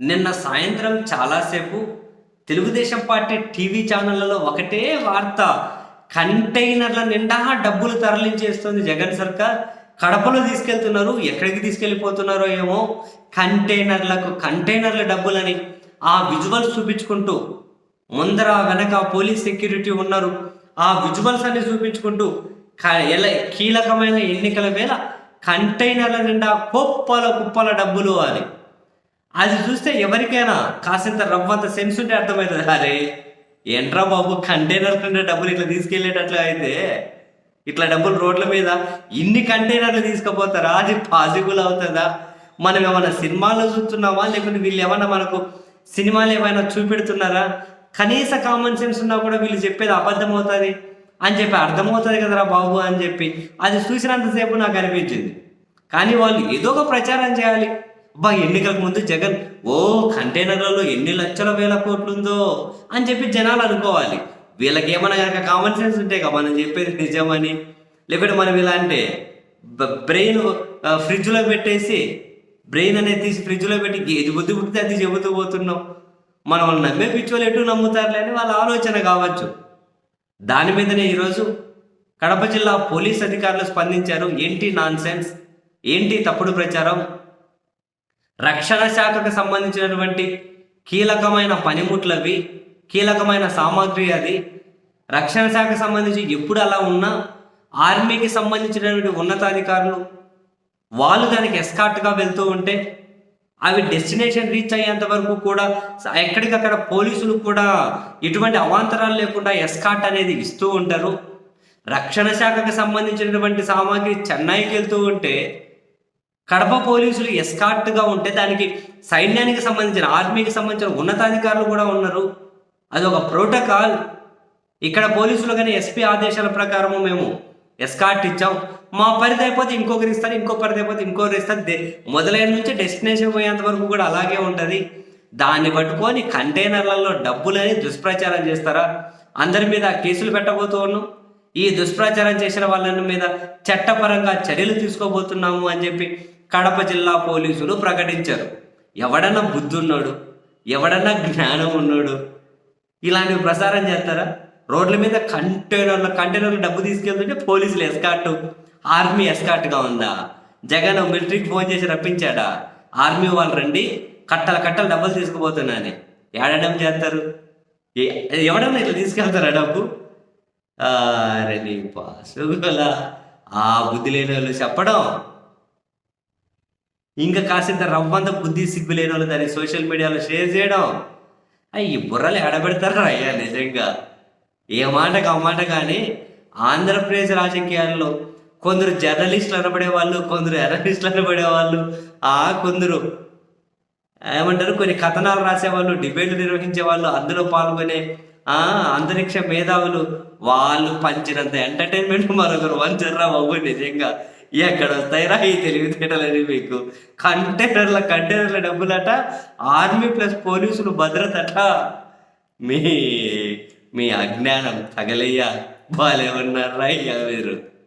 నిన్న సాయంత్రం చాలాసేపు తెలుగుదేశం పార్టీ టీవీ ఛానళ్ళలో ఒకటే వార్త కంటైనర్ల నిండా డబ్బులు తరలించేస్తుంది జగన్ సర్కార్. కడపలో తీసుకెళ్తున్నారు ఎక్కడికి తీసుకెళ్ళిపోతున్నారో ఏమో కంటైనర్లకు కంటైనర్ల డబ్బులని ఆ విజువల్స్ చూపించుకుంటూ ముందర వెనక పోలీస్ సెక్యూరిటీ ఉన్నారు. ఆ విజువల్స్ అన్ని చూపించుకుంటూ ఎలా కీలకమైన ఎన్నికల వేళ కంటైనర్ల నిండా కుప్పల కుప్పల డబ్బులు అని. అది చూస్తే ఎవరికైనా కాసింత రవ్వంత సెన్స్ ఉంటే అర్థమవుతుంది. అరే ఏంట్రా బాబు కంటైనర్ కంటే డబ్బులు ఇట్లా తీసుకెళ్ళేటట్లు అయితే? ఇట్లా డబ్బులు రోడ్ల మీద ఇన్ని కంటైనర్లు తీసుకుపోతారా? అది పాసిబుల్ అవుతుందా? మనం ఏమైనా సినిమాల్లో చూస్తున్నామా? లేకుంటే వీళ్ళు ఏమైనా మనకు సినిమాలు ఏమైనా చూపెడుతున్నారా? కనీస కామన్ సెన్స్ ఉన్నా కూడా వీళ్ళు చెప్పేది అబద్ధం అవుతుంది అని చెప్పి అర్థమవుతుంది కదరా బాబు అని చెప్పి. అది చూసినంతసేపు నాకు అనిపించింది. కానీ వాళ్ళు ఏదో ఒక ప్రచారం చేయాలి. అబ్బా ఎన్నికలకు ముందు జగన్ ఓ కంటైనర్లలో ఎన్ని లక్షల వేల కోట్లు ఉందో అని చెప్పి జనాలు అనుకోవాలి. వీళ్ళకి ఏమైనా కనుక కామన్ సెన్స్ ఉంటే కదా మనం చెప్పేది నిజమని. లేకపోతే మనం ఇలా అంటే బ్రెయిన్ ఫ్రిడ్జ్లో పెట్టేసి బ్రెయిన్ అనేది తీసి ఫ్రిడ్జ్లో పెట్టి ఏది బుద్ధి పుట్టితే అది చెబుతూ పోతున్నాం. మనం నమ్మే పిచ్చోళ్ళు ఎటు నమ్ముతారులే అని వాళ్ళ ఆలోచన కావచ్చు. దాని మీదనే ఈరోజు కడప జిల్లా పోలీస్ అధికారులు స్పందించారు ఏంటి నాన్ సెన్స్ ఏంటి తప్పుడు ప్రచారం? రక్షణ శాఖకు సంబంధించినటువంటి కీలకమైన పనిముట్లవి కీలకమైన సామాగ్రి అది. రక్షణ శాఖకు సంబంధించి ఎప్పుడు అలా ఉన్నా ఆర్మీకి సంబంధించినటువంటి ఉన్నతాధికారులు వాళ్ళు దానికి ఎస్కార్ట్గా వెళ్తూ ఉంటే అవి డెస్టినేషన్ రీచ్ అయ్యేంత వరకు కూడా ఎక్కడికక్కడ పోలీసులు కూడా ఎటువంటి అవాంతరాలు లేకుండా ఎస్కాట్ అనేది ఇస్తూ ఉంటారు. రక్షణ శాఖకు సంబంధించినటువంటి సామాగ్రి చెన్నైకి వెళ్తూ ఉంటే కడప పోలీసులు ఎస్కార్ట్గా ఉంటే దానికి సైన్యానికి సంబంధించిన ఆర్మీకి సంబంధించిన ఉన్నతాధికారులు కూడా ఉన్నారు. అది ఒక ప్రోటోకాల్. ఇక్కడ పోలీసులు కానీ ఎస్పీ ఆదేశాల ప్రకారము మేము ఎస్కార్ట్ ఇచ్చాం. మా పరిధి అయిపోతే ఇంకొకరు ఇస్తారు ఇంకో పరిధి అయిపోతే ఇంకొకరు ఇస్తారు. మొదలైన నుంచి డెస్టినేషన్ పోయేంత వరకు కూడా అలాగే ఉంటుంది. దాన్ని పట్టుకొని కంటైనర్లలో డబ్బులని దుష్ప్రచారం చేస్తారా? అందరి మీద కేసులు పెట్టబోతూ ఉన్నాం. ఈ దుష్ప్రచారం చేసిన వాళ్ళ మీద చట్టపరంగా చర్యలు తీసుకోబోతున్నాము అని చెప్పి కడప జిల్లా పోలీసులు ప్రకటించారు. ఎవడన్నా బుద్ధున్నాడు ఎవడన్నా జ్ఞానం ఉన్నాడు ఇలాంటివి ప్రసారం చేస్తారా? రోడ్ల మీద కంటైనర్లు కంటైనర్లు డబ్బు తీసుకెళ్తుంటే పోలీసులు ఎస్కాట్ ఆర్మీ ఎస్కాట్గా ఉందా? జగన్ మిలిటరీకి ఫోన్ చేసి రప్పించాడా? ఆర్మీ వాళ్ళు రండి కట్టల కట్టలు డబ్బులు తీసుకుపోతున్నాని ఏడడం చేస్తారు? ఏ- ఎవడన్నా ఇట్లా తీసుకెళ్తారా డబ్బు? నీ పాసుగుల ఆ బుద్ధి లేని వాళ్ళు చెప్పడం. ఇంకా కాసింత రవ్వంత బుద్ధి సిగ్గు లేని వాళ్ళు దాన్ని సోషల్ మీడియాలో షేర్ చేయడం. ఈ బుర్రలు ఎడబెడతారా అయ్యా నిజంగా? ఏ మాటకు ఆ మాట కానీ ఆంధ్రప్రదేశ్ రాజకీయాల్లో కొందరు జర్నలిస్టులు అనబడే వాళ్ళు కొందరు ఎనలిస్టులు అనబడే వాళ్ళు ఆ కొందరు ఏమంటారు కొన్ని కథనాలు రాసేవాళ్ళు డిబేట్లు నిర్వహించే వాళ్ళు అందులో పాల్గొనే ఆ అంతరిక్ష మేధావులు వాళ్ళు పంచినంత ఎంటర్టైన్మెంట్ మరొకరు వంచర్రా బాబు నిజంగా. ఎక్కడ వస్తాయిరా ఈ తెలివితేటలని మీకు? కంటైనర్ల కంటైనర్ల డబ్బులట ఆర్మీ ప్లస్ పోలీసులు భద్రతట. మీ మీ అజ్ఞానం తగలయ్యా. బాగాలేమన్నారా అయ్యా మీరు?